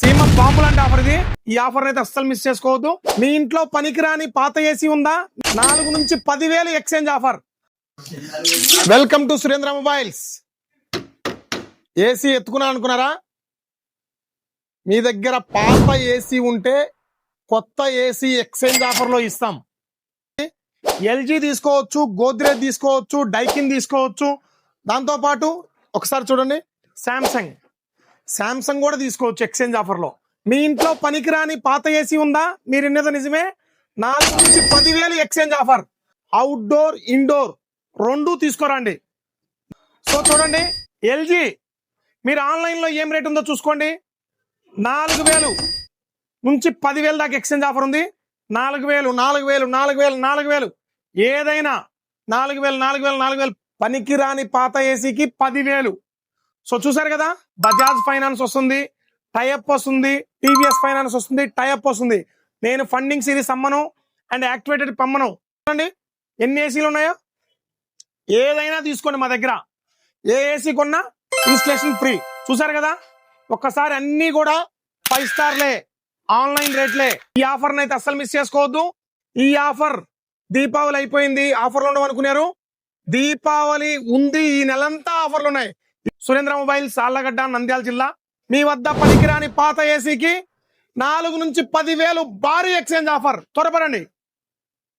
సీమ బాంబులు అంటే ఆఫర్ ఇది. ఈ ఆఫర్ అయితే అస్సలు మిస్ చేసుకోవద్దు. మీ ఇంట్లో పనికిరాని పాత ఏసీ ఉందా? నాలుగు నుంచి పదివేలు exchange offer. Welcome to Surendra mobiles. AC ఎత్తుకున్నా అనుకున్నారా మీ దగ్గర పాత ఏసీ ఉంటే కొత్త ఏసీ ఎక్స్చేంజ్ ఆఫర్లో ఇస్తాం. ఎల్జీ తీసుకోవచ్చు గోద్రేజ్ తీసుకోవచ్చు డైకిన్ తీసుకోవచ్చు. దాంతో పాటు ఒకసారి చూడండి. శాంసంగ్ శాంసంగ్ కూడా తీసుకోవచ్చు ఎక్స్చేంజ్ ఆఫర్లో. మీ ఇంట్లో పనికిరాని పాత ఏసీ ఉందా? మీరు విన్నది నిజమే. నాలుగు నుంచి పదివేలు ఎక్స్చేంజ్ ఆఫర్. అవుట్డోర్ ఇండోర్ రెండు తీసుకోరండి. సో చూడండి ఎల్జీ మీరు ఆన్లైన్లో ఏం రేట్ ఉందో చూసుకోండి. నాలుగు వేలు నుంచి పదివేలు దాకా ఎక్స్చేంజ్ ఆఫర్ ఉంది. నాలుగు వేలు నాలుగు వేలు నాలుగు వేలు నాలుగు వేలు. ఏదైనా నాలుగు వేలు నాలుగు వేలు నాలుగు వేలు పనికిరాని పాత ఏసీకి పదివేలు. సో చూసారు కదా? బజాజ్ ఫైనాన్స్ వస్తుంది టైఅప్ వస్తుంది టీవీఎస్ ఫైనాన్స్ వస్తుంది టైఅప్ వస్తుంది. నేను ఫండింగ్ సిరీస్ అమ్మను అండ్ యాక్టివేటెడ్ పమ్మను. చూడండి ఎన్ని ఏసీలు ఉన్నాయో? ఏదైనా తీసుకోండి మా దగ్గర. ఏ ఏసీ కొన్నా ఇన్స్టలేషన్ ఫ్రీ. చూసారు కదా? ఒక్కసారి అన్ని కూడా ఫైవ్ స్టార్లే ఆన్లైన్ రేట్లే. ఈ ఆఫర్ అయితే అస్సలు మిస్ చేసుకోవద్దు. ఈ ఆఫర్ దీపావళి అయిపోయింది ఆఫర్లు ఉండవు అనుకున్నారు దీపావళి ఉంది ఈ నెలంతా ఆఫర్లు ఉన్నాయి. సురేంద్ర మొబైల్ సార్లగడ్డ నంద్యాల జిల్లా. మీ వద్ద పనికిరాని పాత ఏసీకి నాలుగు నుంచి పదివేలు భారీ ఎక్స్చేంజ్ ఆఫర్ త్వరపడండి.